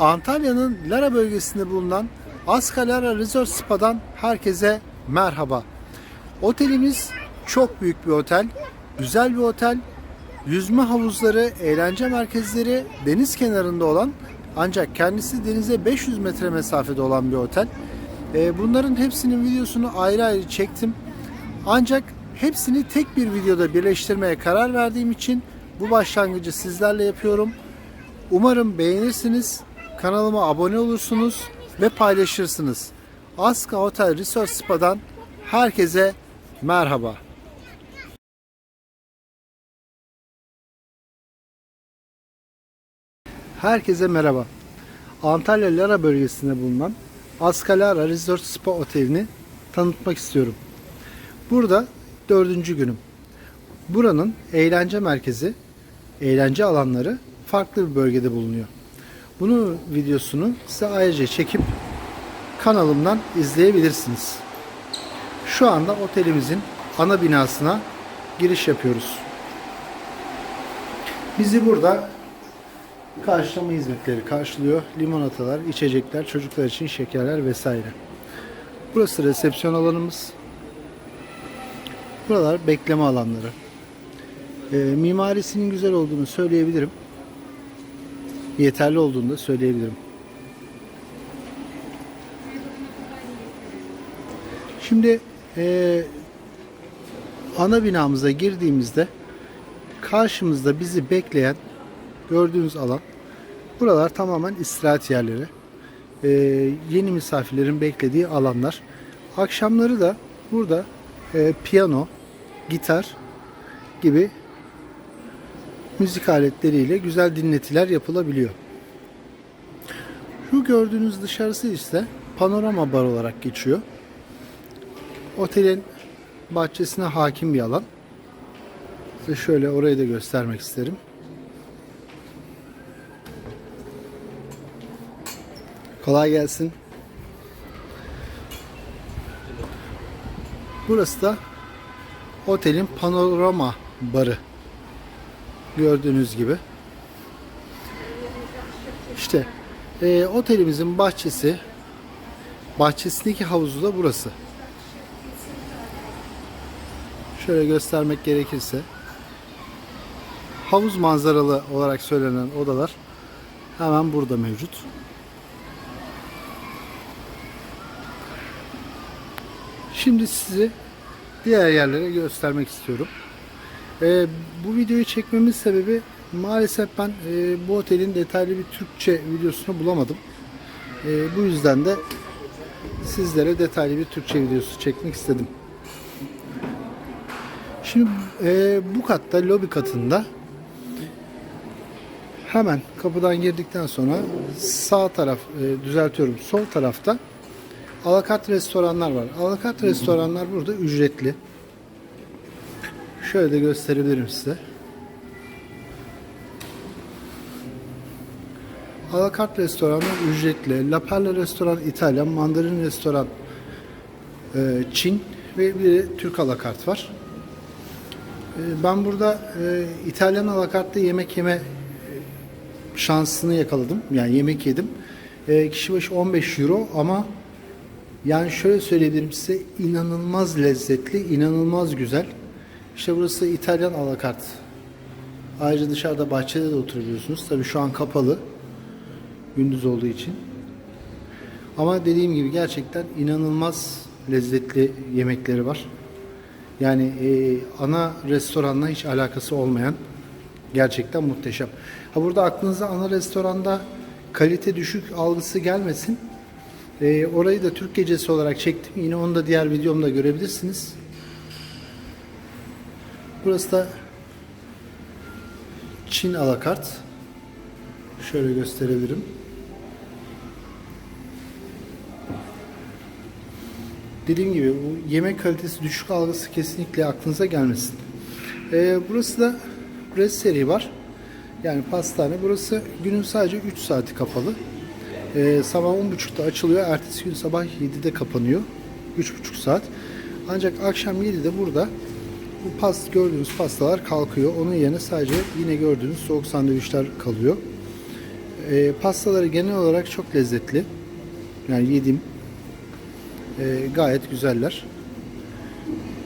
Antalya'nın Lara bölgesinde bulunan Aska Lara Resort Spa'dan herkese merhaba. Otelimiz çok büyük bir otel, güzel bir otel. Yüzme havuzları, eğlence merkezleri deniz kenarında olan ancak kendisi denize 500 metre mesafede olan bir otel. Ee, Bunların hepsinin videosunu ayrı ayrı çektim. Ancak hepsini tek bir videoda birleştirmeye karar verdiğim için bu başlangıcı sizlerle yapıyorum. Umarım beğenirsiniz, kanalıma abone olursunuz ve paylaşırsınız. Aska Hotel Resort Spa'dan herkese merhaba. Herkese merhaba. Antalya Lara bölgesinde bulunan Aska Lara Resort Spa Oteli'ni tanıtmak istiyorum. Burada dördüncü günüm. Buranın eğlence merkezi, eğlence alanları farklı bir bölgede bulunuyor. Bunun videosunu size ayrıca çekip kanalımdan izleyebilirsiniz. Şu anda otelimizin ana binasına giriş yapıyoruz. Bizi burada karşılama hizmetleri karşılıyor. Limonatalar, içecekler, çocuklar için şekerler vesaire. Burası resepsiyon alanımız. Buralar bekleme alanları. Ee, mimarisinin güzel olduğunu söyleyebilirim. Yeterli olduğunu da söyleyebilirim. Şimdi ee, ana binamıza girdiğimizde karşımızda bizi bekleyen gördüğünüz alan buralar tamamen istirahat yerleri. Ee, yeni misafirlerin beklediği alanlar. Akşamları da burada e, piyano, gitar gibi müzik aletleriyle güzel dinletiler yapılabiliyor. Şu gördüğünüz dışarısı ise panorama bar olarak geçiyor. Otelin bahçesine hakim bir alan. Size şöyle orayı da göstermek isterim. Kolay gelsin. Burası da otelin panorama barı. Gördüğünüz gibi. İşte e, otelimizin bahçesi bahçesindeki havuzu da burası. Şöyle göstermek gerekirse havuz manzaralı olarak söylenen odalar hemen burada mevcut. Şimdi sizi diğer yerlere göstermek istiyorum. Ee, bu videoyu çekmemin sebebi maalesef ben e, bu otelin detaylı bir Türkçe videosunu bulamadım. E, bu yüzden de sizlere detaylı bir Türkçe videosu çekmek istedim. Şimdi e, bu katta lobi katında hemen kapıdan girdikten sonra sağ taraf e, düzeltiyorum sol tarafta alakart restoranlar var. Alakart restoranlar burada ücretli. Şöyle de gösterebilirim size. Alakart restoranlar ücretli. La Perla restoran İtalyan, Mandarin restoran e, Çin ve bir de Türk alakart var. E, Ben burada e, İtalyan alakartta yemek yeme şansını yakaladım. Yani yemek yedim. E, kişi başı 15 euro ama yani şöyle söyleyebilirim size inanılmaz lezzetli, inanılmaz güzel. İşte burası İtalyan alakart. Ayrıca dışarıda bahçede de oturabiliyorsunuz. Tabii şu an kapalı. Gündüz olduğu için. Ama dediğim gibi gerçekten inanılmaz lezzetli yemekleri var. Yani e, ana restoranla hiç alakası olmayan gerçekten muhteşem. Ha burada aklınıza ana restoranda kalite düşük algısı gelmesin. E, orayı da Türk gecesi olarak çektim. Yine onu da diğer videomda görebilirsiniz. Burası da Çin alakart. Şöyle gösterebilirim. Dediğim gibi bu yemek kalitesi düşük algısı kesinlikle aklınıza gelmesin. Ee, burası da seri var. Yani pastane. Burası günün sadece 3 saati kapalı. Ee, sabah 10.30'da açılıyor. Ertesi gün sabah 7'de kapanıyor. 3.5 saat. Ancak akşam 7'de burada past gördüğünüz pastalar kalkıyor. Onun yerine sadece yine gördüğünüz soğuk sandviçler kalıyor. E, pastaları genel olarak çok lezzetli. Yani yedim. E, gayet güzeller.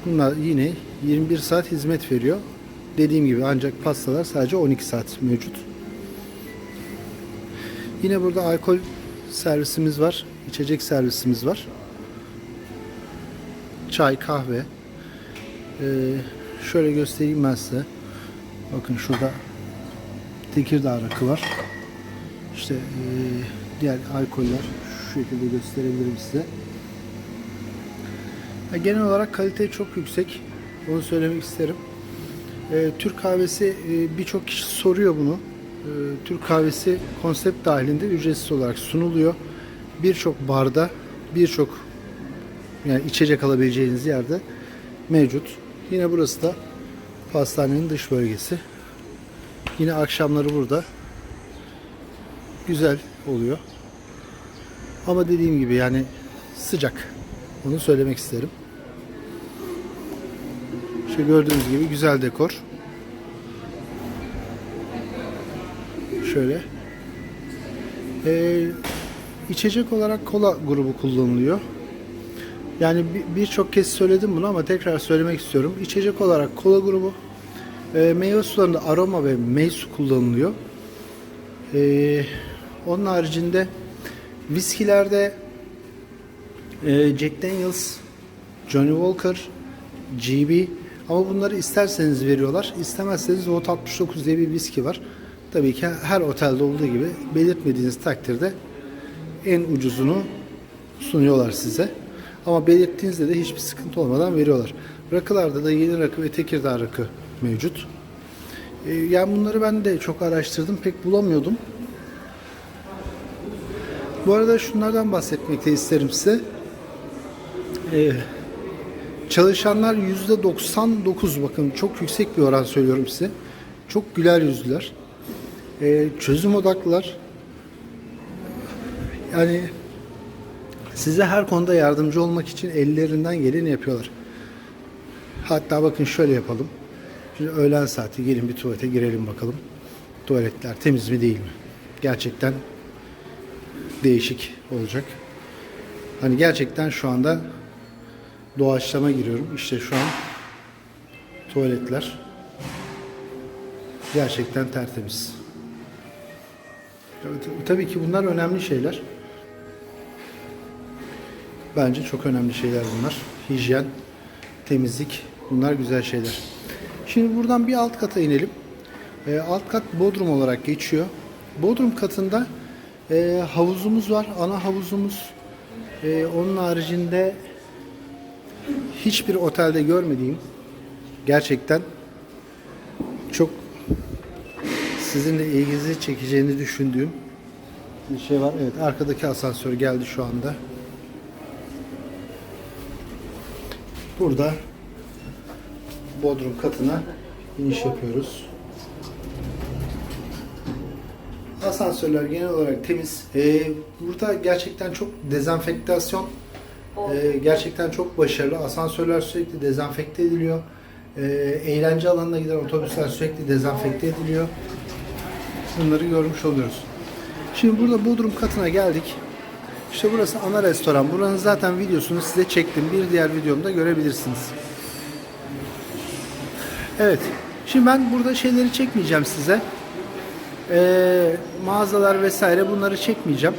Bunlar yine 21 saat hizmet veriyor. Dediğim gibi ancak pastalar sadece 12 saat mevcut. Yine burada alkol servisimiz var. içecek servisimiz var. Çay, kahve. Ee, şöyle göstereyim ben size. Bakın şurada Tekirdağ rakı var. İşte ee, diğer alkoller şu şekilde gösterebilirim size. Genel olarak kalite çok yüksek. Onu söylemek isterim. Ee, Türk kahvesi e, birçok kişi soruyor bunu. Ee, Türk kahvesi konsept dahilinde ücretsiz olarak sunuluyor. Birçok barda, birçok yani içecek alabileceğiniz yerde mevcut. Yine burası da pastanenin dış bölgesi. Yine akşamları burada güzel oluyor. Ama dediğim gibi yani sıcak. Onu söylemek isterim. İşte gördüğünüz gibi güzel dekor. Şöyle. Ee, içecek olarak kola grubu kullanılıyor. Yani bir- birçok kez söyledim bunu ama tekrar söylemek istiyorum. İçecek olarak kola grubu, e, meyve sularında aroma ve meysu kullanılıyor. E, onun haricinde viskilerde e, Jack Daniels, Johnny Walker, GB ama bunları isterseniz veriyorlar. İstemezseniz Vot 69 diye bir viski var. Tabii ki her otelde olduğu gibi belirtmediğiniz takdirde en ucuzunu sunuyorlar size. Ama belirttiğinizde de hiçbir sıkıntı olmadan veriyorlar. Rakılarda da yeni rakı ve Tekirdağ rakı mevcut. Ee, yani bunları ben de çok araştırdım. Pek bulamıyordum. Bu arada şunlardan bahsetmek de isterim size. Ee, çalışanlar %99 bakın çok yüksek bir oran söylüyorum size. Çok güler yüzlüler. Ee, çözüm odaklılar. Yani size her konuda yardımcı olmak için ellerinden geleni yapıyorlar. Hatta bakın şöyle yapalım. Şimdi öğlen saati gelin bir tuvalete girelim bakalım. Tuvaletler temiz mi değil mi? Gerçekten değişik olacak. Hani gerçekten şu anda doğaçlama giriyorum. İşte şu an tuvaletler gerçekten tertemiz. Tabii ki bunlar önemli şeyler. Bence çok önemli şeyler bunlar. Hijyen, temizlik bunlar güzel şeyler. Şimdi buradan bir alt kata inelim. Ee, alt kat bodrum olarak geçiyor. Bodrum katında e, havuzumuz var. Ana havuzumuz. E, onun haricinde hiçbir otelde görmediğim gerçekten çok sizinle ilginizi çekeceğini düşündüğüm bir şey var. Evet arkadaki asansör geldi şu anda. Burada Bodrum katına iniş yapıyoruz. Asansörler genel olarak temiz. Ee, burada gerçekten çok dezenfektasyon e, gerçekten çok başarılı. Asansörler sürekli dezenfekte ediliyor. Ee, eğlence alanına giden otobüsler sürekli dezenfekte ediliyor. Bunları görmüş oluyoruz. Şimdi burada Bodrum katına geldik. İşte burası ana restoran. Buranın zaten videosunu size çektim. Bir diğer videomda görebilirsiniz. Evet. Şimdi ben burada şeyleri çekmeyeceğim size. Ee, mağazalar vesaire bunları çekmeyeceğim.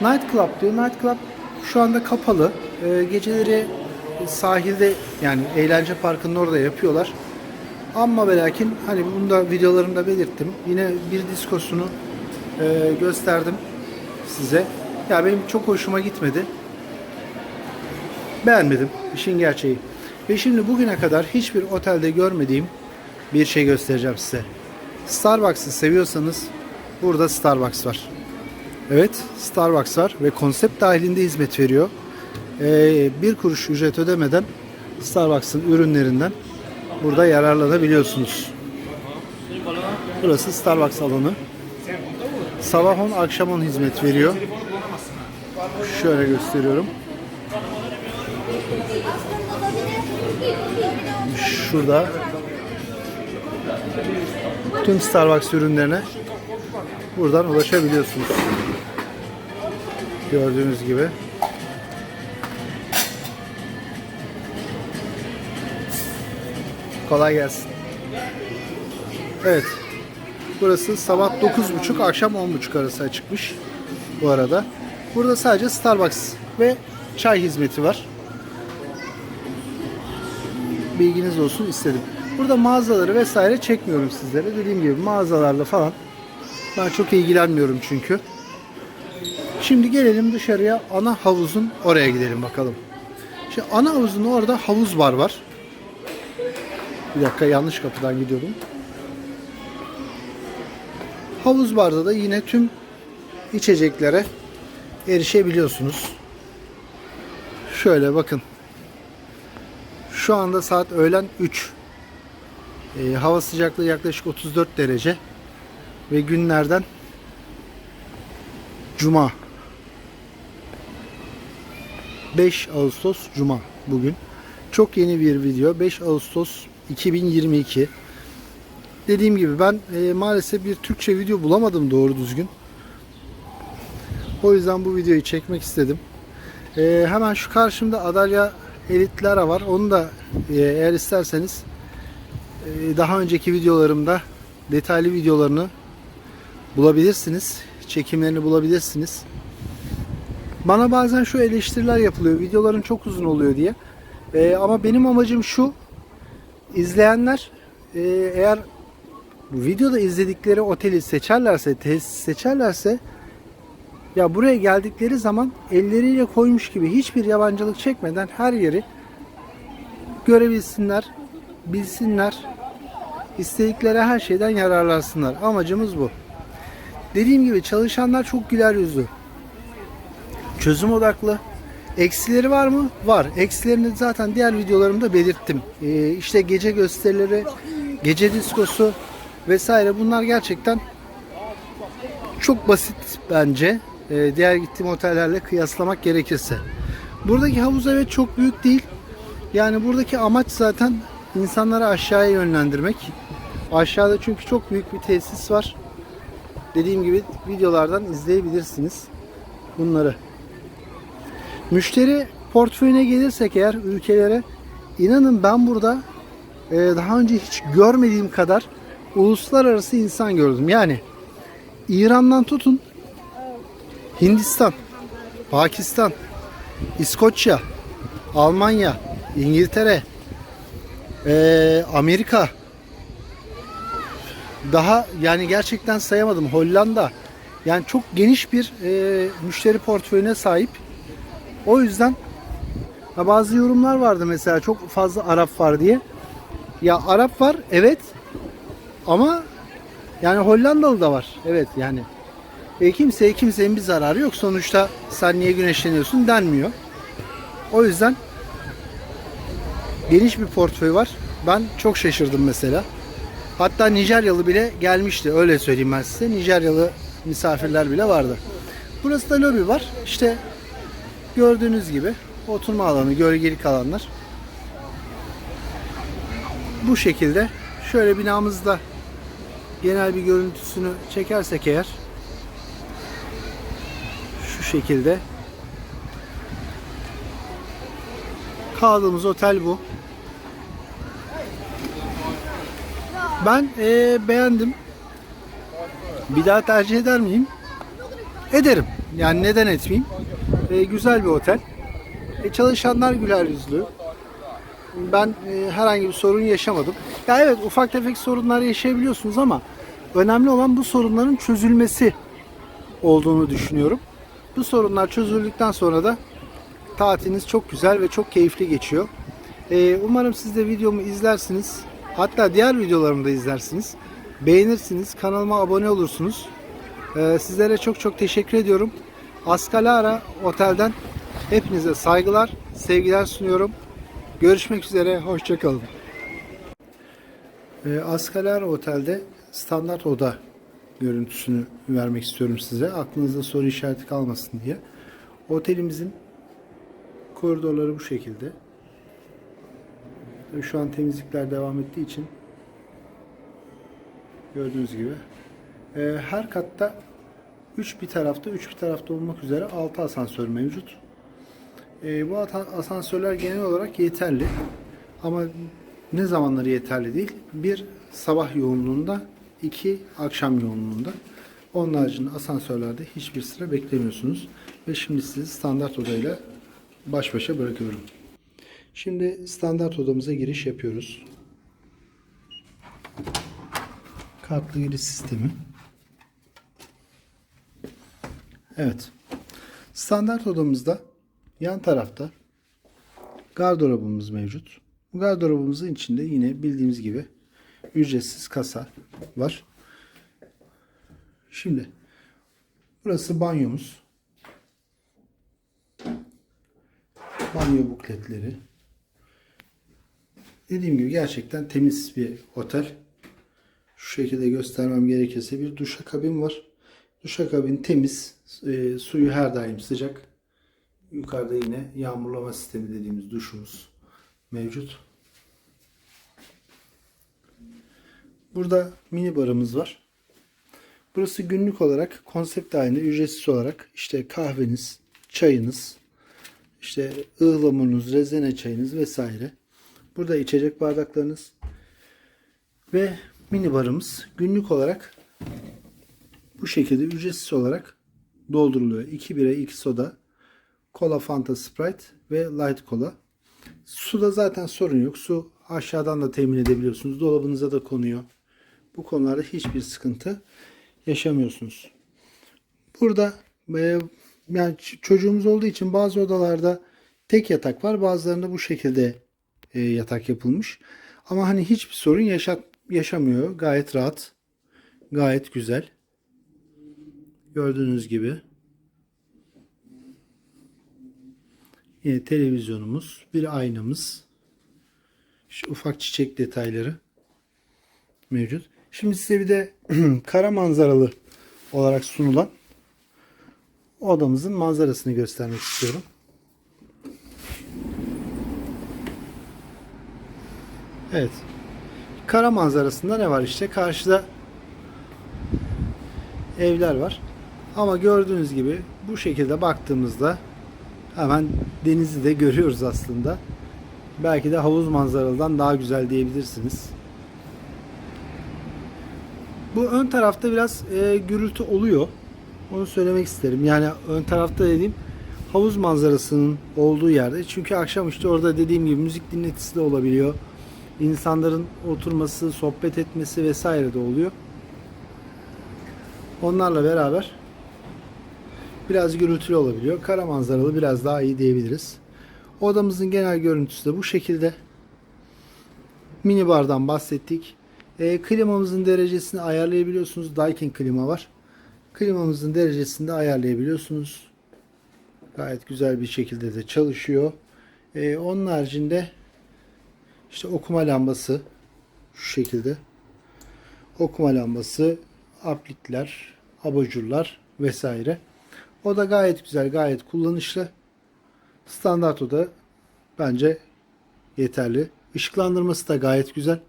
Night Club diyor. Night Club şu anda kapalı. Ee, geceleri sahilde yani eğlence parkının orada yapıyorlar. Ama ve lakin hani bunu da videolarımda belirttim. Yine bir diskosunu e, gösterdim size. Ya benim çok hoşuma gitmedi. Beğenmedim işin gerçeği. Ve şimdi bugüne kadar hiçbir otelde görmediğim bir şey göstereceğim size. Starbucks'ı seviyorsanız burada Starbucks var. Evet Starbucks var ve konsept dahilinde hizmet veriyor. Ee, bir kuruş ücret ödemeden Starbucks'ın ürünlerinden burada yararlanabiliyorsunuz. Burası Starbucks alanı. Sabah 10 akşam 10 hizmet veriyor. Şöyle gösteriyorum. Şurada tüm Starbucks ürünlerine buradan ulaşabiliyorsunuz. Gördüğünüz gibi. Kolay gelsin. Evet. Burası sabah 9.30 akşam 10.30 arası açıkmış. Bu arada. Burada sadece Starbucks ve çay hizmeti var. Bilginiz olsun istedim. Burada mağazaları vesaire çekmiyorum sizlere. Dediğim gibi mağazalarla falan ben çok ilgilenmiyorum çünkü. Şimdi gelelim dışarıya ana havuzun oraya gidelim bakalım. Şimdi ana havuzun orada havuz bar var. Bir dakika yanlış kapıdan gidiyordum. Havuz barda da yine tüm içeceklere erişebiliyorsunuz. Şöyle bakın. Şu anda saat öğlen 3. Ee, hava sıcaklığı yaklaşık 34 derece. Ve günlerden Cuma. 5 Ağustos Cuma bugün. Çok yeni bir video. 5 Ağustos 2022. Dediğim gibi ben e, maalesef bir Türkçe video bulamadım doğru düzgün. O yüzden bu videoyu çekmek istedim. E, hemen şu karşımda Adalya Elitlara var. Onu da e, eğer isterseniz e, daha önceki videolarımda detaylı videolarını bulabilirsiniz. Çekimlerini bulabilirsiniz. Bana bazen şu eleştiriler yapılıyor. Videoların çok uzun oluyor diye. E, ama benim amacım şu. izleyenler e, eğer videoda izledikleri oteli seçerlerse, tesis seçerlerse ya buraya geldikleri zaman elleriyle koymuş gibi hiçbir yabancılık çekmeden her yeri görebilsinler, bilsinler, istedikleri her şeyden yararlansınlar. Amacımız bu. Dediğim gibi çalışanlar çok güler yüzlü. Çözüm odaklı. Eksileri var mı? Var. Eksilerini zaten diğer videolarımda belirttim. Ee, işte gece gösterileri, gece diskosu vesaire bunlar gerçekten çok basit bence. Ee, diğer gittiğim otellerle kıyaslamak gerekirse. Buradaki havuz evet çok büyük değil. Yani buradaki amaç zaten insanları aşağıya yönlendirmek. Aşağıda çünkü çok büyük bir tesis var. Dediğim gibi videolardan izleyebilirsiniz bunları. Müşteri portföyüne gelirsek eğer ülkelere inanın ben burada e, daha önce hiç görmediğim kadar uluslararası insan gördüm. Yani İran'dan tutun Hindistan, Pakistan, İskoçya, Almanya, İngiltere, e, Amerika daha yani gerçekten sayamadım Hollanda yani çok geniş bir e, müşteri portföyüne sahip. O yüzden bazı yorumlar vardı mesela çok fazla Arap var diye. Ya Arap var evet ama yani Hollandalı da var. Evet yani. E, kimseye kimsenin bir zararı yok. Sonuçta sen niye güneşleniyorsun denmiyor. O yüzden geniş bir portföy var. Ben çok şaşırdım mesela. Hatta Nijeryalı bile gelmişti. Öyle söyleyeyim ben size. Nijeryalı misafirler bile vardı. Burası da lobi var. İşte gördüğünüz gibi oturma alanı, gölgelik alanlar. Bu şekilde şöyle binamızda genel bir görüntüsünü çekersek eğer şekilde kaldığımız otel bu. Ben eee, beğendim. Bir daha tercih eder miyim? Ederim. Yani neden etmeyeyim? E, güzel bir otel. E, çalışanlar güler yüzlü. Ben e, herhangi bir sorun yaşamadım. Ya evet ufak tefek sorunlar yaşayabiliyorsunuz ama önemli olan bu sorunların çözülmesi olduğunu düşünüyorum. Bu sorunlar çözüldükten sonra da tatiliniz çok güzel ve çok keyifli geçiyor. E, umarım siz de videomu izlersiniz. Hatta diğer videolarımı da izlersiniz. Beğenirsiniz. Kanalıma abone olursunuz. Ee, sizlere çok çok teşekkür ediyorum. Askalara Otel'den hepinize saygılar, sevgiler sunuyorum. Görüşmek üzere, hoşçakalın. Ee, Askalara Otel'de standart oda görüntüsünü vermek istiyorum size. Aklınızda soru işareti kalmasın diye. Otelimizin koridorları bu şekilde. Şu an temizlikler devam ettiği için gördüğünüz gibi Ee, her katta 3 bir tarafta 3 bir tarafta olmak üzere 6 asansör mevcut. Ee, bu asansörler genel olarak yeterli. Ama ne zamanları yeterli değil? Bir sabah yoğunluğunda, iki akşam yoğunluğunda. Onun haricinde asansörlerde hiçbir sıra beklemiyorsunuz. Ve şimdi sizi standart odayla baş başa bırakıyorum. Şimdi standart odamıza giriş yapıyoruz. Kartlı giriş sistemi. Evet. Standart odamızda yan tarafta gardırobumuz mevcut. Bu gardırobumuzun içinde yine bildiğimiz gibi ücretsiz kasa var. Şimdi burası banyomuz. Banyo bukletleri. Dediğim gibi gerçekten temiz bir otel. Şu şekilde göstermem gerekirse bir duşakabin var. Duşakabin temiz. e, suyu her daim sıcak. Yukarıda yine yağmurlama sistemi dediğimiz duşumuz mevcut. Burada mini barımız var. Burası günlük olarak konsept halinde ücretsiz olarak işte kahveniz, çayınız, işte ıhlamunuz, rezene çayınız vesaire. Burada içecek bardaklarınız ve mini barımız günlük olarak bu şekilde ücretsiz olarak dolduruluyor. 2 bira, 2 soda, kola, fanta, sprite ve light kola. Suda zaten sorun yok. Su aşağıdan da temin edebiliyorsunuz. Dolabınıza da konuyor. Bu konularda hiçbir sıkıntı yaşamıyorsunuz. Burada e, yani çocuğumuz olduğu için bazı odalarda tek yatak var. Bazılarında bu şekilde e, yatak yapılmış. Ama hani hiçbir sorun yaşat yaşamıyor. Gayet rahat. Gayet güzel. Gördüğünüz gibi. Yine televizyonumuz, bir aynamız. Şu ufak çiçek detayları mevcut. Şimdi size bir de kara manzaralı olarak sunulan odamızın manzarasını göstermek istiyorum. Evet. Kara manzarasında ne var işte? Karşıda evler var. Ama gördüğünüz gibi bu şekilde baktığımızda hemen denizi de görüyoruz aslında. Belki de havuz manzaralıdan daha güzel diyebilirsiniz. Bu ön tarafta biraz e, gürültü oluyor. Onu söylemek isterim. Yani ön tarafta dediğim havuz manzarasının olduğu yerde. Çünkü akşam işte orada dediğim gibi müzik dinletisi de olabiliyor. İnsanların oturması, sohbet etmesi vesaire de oluyor. Onlarla beraber biraz gürültülü olabiliyor. Kara manzaralı biraz daha iyi diyebiliriz. Odamızın genel görüntüsü de bu şekilde. Mini bardan bahsettik. E, klimamızın derecesini ayarlayabiliyorsunuz. Daikin klima var. Klimamızın derecesini de ayarlayabiliyorsunuz. Gayet güzel bir şekilde de çalışıyor. E, onun haricinde işte okuma lambası şu şekilde. Okuma lambası, aplikler, abajurlar vesaire. O da gayet güzel, gayet kullanışlı. Standart oda bence yeterli. Işıklandırması da gayet güzel.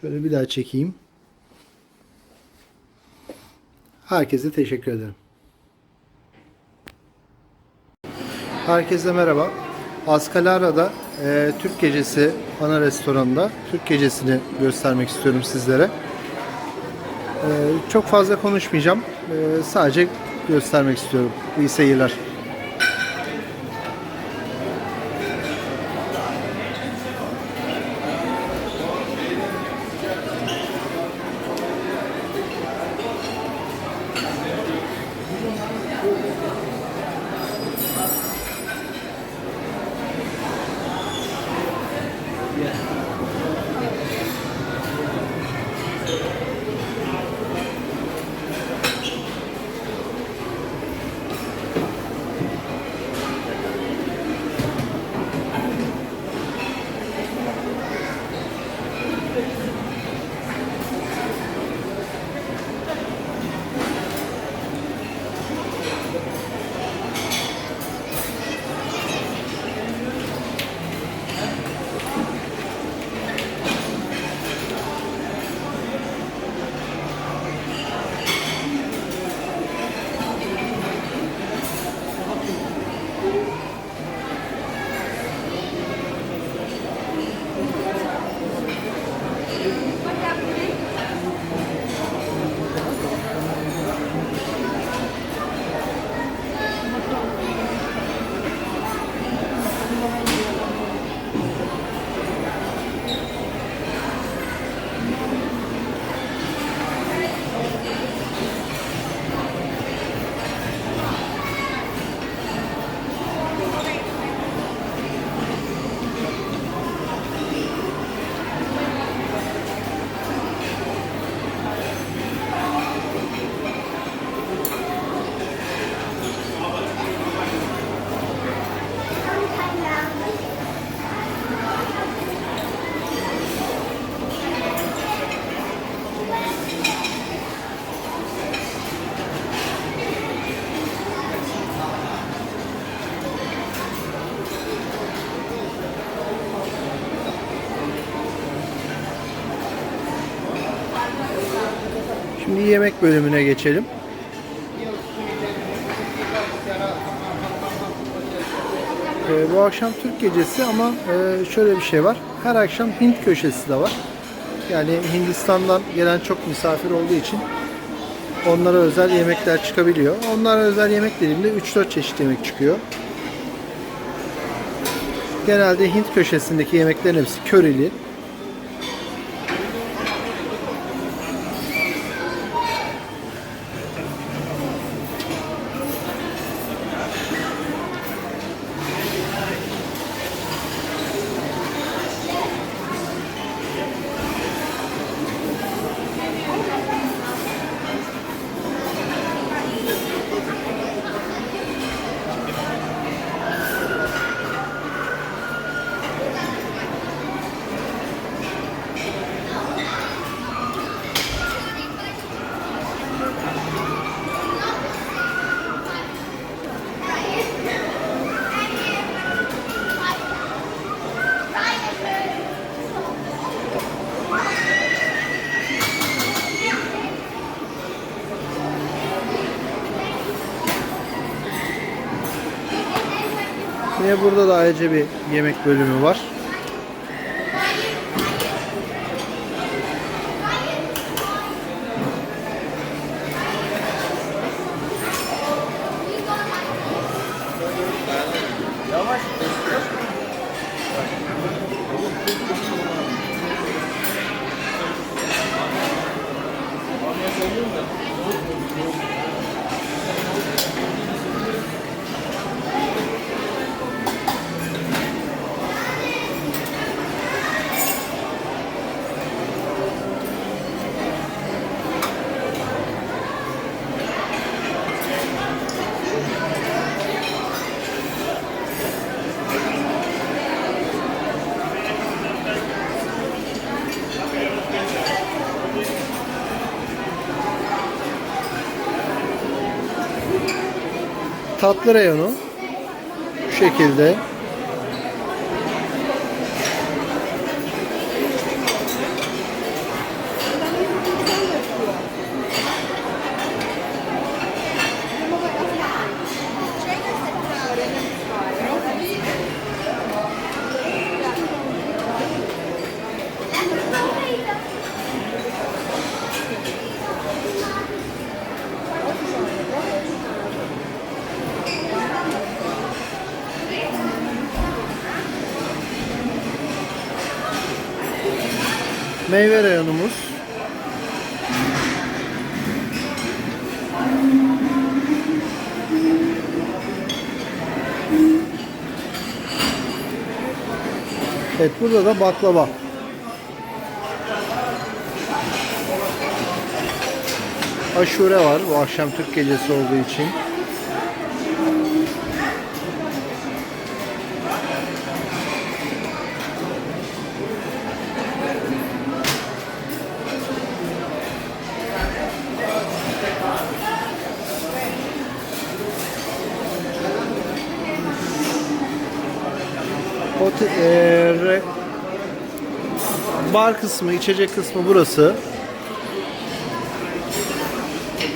Şöyle bir daha çekeyim. Herkese teşekkür ederim. Herkese merhaba. Askalara'da e, Türk Gecesi ana restoranında Türk Gecesi'ni göstermek istiyorum sizlere. E, çok fazla konuşmayacağım. E, sadece göstermek istiyorum. İyi seyirler. Yemek bölümüne geçelim. Ee, bu akşam Türk gecesi ama e, şöyle bir şey var. Her akşam Hint köşesi de var. Yani Hindistan'dan gelen çok misafir olduğu için onlara özel yemekler çıkabiliyor. Onlara özel yemek dediğimde 3-4 çeşit yemek çıkıyor. Genelde Hint köşesindeki yemeklerin hepsi körili. Yine burada da ayrıca bir yemek bölümü var. Tatlı reyonu şu şekilde. Meyve reyonumuz. Evet burada da baklava. Aşure var bu akşam Türk gecesi olduğu için. Bar kısmı, içecek kısmı burası.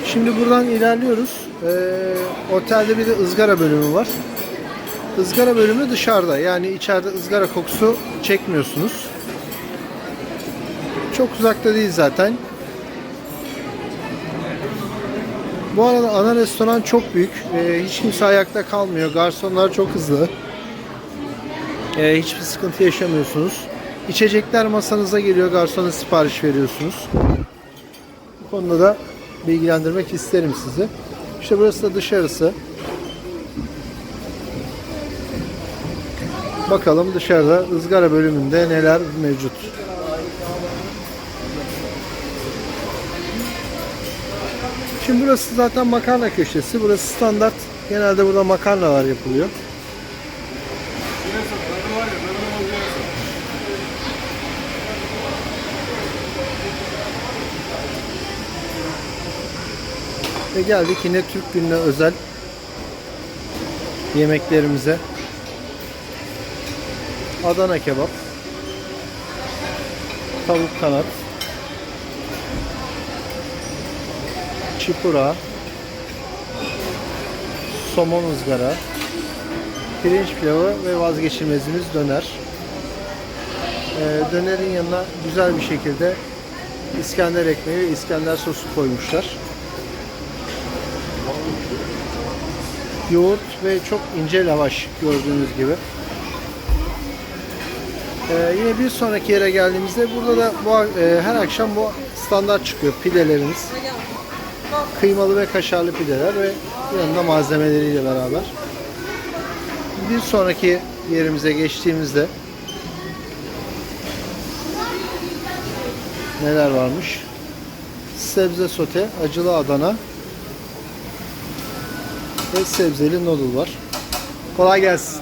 Şimdi buradan ilerliyoruz. Eee, otelde bir de ızgara bölümü var. Izgara bölümü dışarıda. Yani içeride ızgara kokusu çekmiyorsunuz. Çok uzakta değil zaten. Bu arada ana restoran çok büyük. Eee, hiç kimse ayakta kalmıyor. Garsonlar çok hızlı. Ee, hiçbir sıkıntı yaşamıyorsunuz. İçecekler masanıza geliyor. Garsona sipariş veriyorsunuz. Bu konuda da bilgilendirmek isterim sizi. İşte burası da dışarısı. Bakalım dışarıda ızgara bölümünde neler mevcut. Şimdi burası zaten makarna köşesi. Burası standart. Genelde burada makarnalar yapılıyor. Ve geldik yine Türk gününe özel yemeklerimize. Adana kebap, tavuk kanat, çipura, somon ızgara, pirinç pilavı ve vazgeçilmezimiz döner. Ee, dönerin yanına güzel bir şekilde İskender ekmeği ve İskender sosu koymuşlar. Yoğurt ve çok ince lavaş gördüğünüz gibi. Ee, yine bir sonraki yere geldiğimizde burada da bu, e, her akşam bu standart çıkıyor pidelerimiz. Kıymalı ve kaşarlı pideler ve yanında malzemeleriyle beraber. Bir sonraki yerimize geçtiğimizde neler varmış? Sebze sote, acılı Adana ve sebzeli noodle var. Kolay gelsin.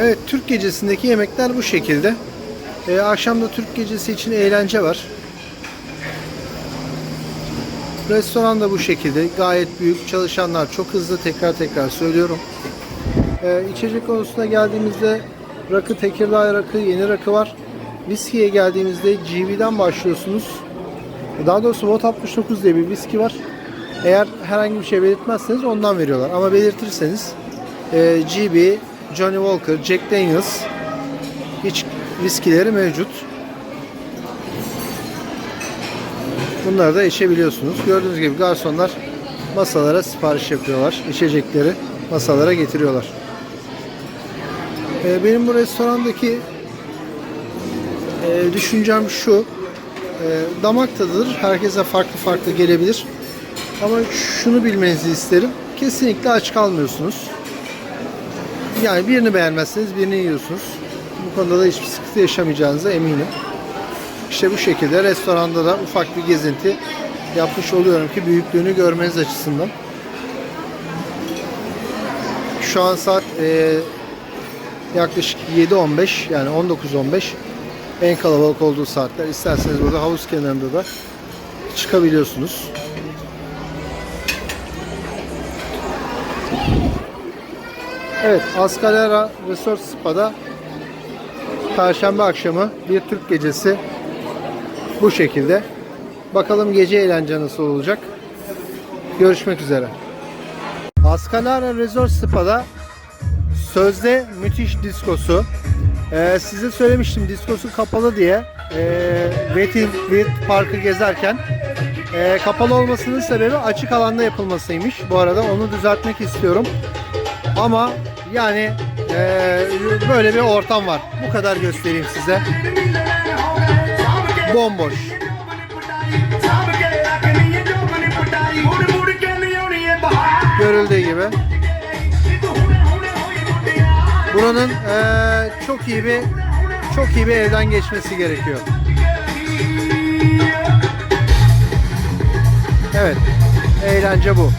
Evet, Türk gecesindeki yemekler bu şekilde. Ee, akşamda Türk gecesi için eğlence var. Restoran da bu şekilde. Gayet büyük. Çalışanlar çok hızlı. Tekrar tekrar söylüyorum. Ee, içecek konusuna geldiğimizde rakı, Tekirdağ rakı, yeni rakı var. Viskiye geldiğimizde GB'den başlıyorsunuz. Daha doğrusu Vot 69 diye bir viski var. Eğer herhangi bir şey belirtmezseniz ondan veriyorlar. Ama belirtirseniz e, GB, Johnny Walker, Jack Daniels iç viskileri mevcut. Bunları da içebiliyorsunuz. Gördüğünüz gibi garsonlar masalara sipariş yapıyorlar. İçecekleri masalara getiriyorlar. E, benim bu restorandaki e, düşüncem şu. E, damak tadıdır. Herkese farklı farklı gelebilir. Ama şunu bilmenizi isterim. Kesinlikle aç kalmıyorsunuz. Yani birini beğenmezseniz birini yiyorsunuz. Bu konuda da hiçbir sıkıntı yaşamayacağınıza eminim. İşte bu şekilde restoranda da ufak bir gezinti yapmış oluyorum ki büyüklüğünü görmeniz açısından. Şu an saat e, yaklaşık 7.15 yani 19.15 en kalabalık olduğu saatler. İsterseniz burada havuz kenarında da çıkabiliyorsunuz. Evet, Ascalera Resort Spa'da Perşembe akşamı bir Türk gecesi bu şekilde. Bakalım gece eğlence nasıl olacak. Görüşmek üzere. Ascalara Resort Spa'da sözde müthiş diskosu. Ee, size söylemiştim diskosu kapalı diye. Ee, Wetting Wild Park'ı gezerken. Ee, kapalı olmasının sebebi açık alanda yapılmasıymış. Bu arada onu düzeltmek istiyorum. Ama yani eee, böyle bir ortam var. Bu kadar göstereyim size. Bomboş. Görüldüğü gibi. Buranın eee, çok iyi bir çok iyi bir evden geçmesi gerekiyor. Evet. Eğlence bu.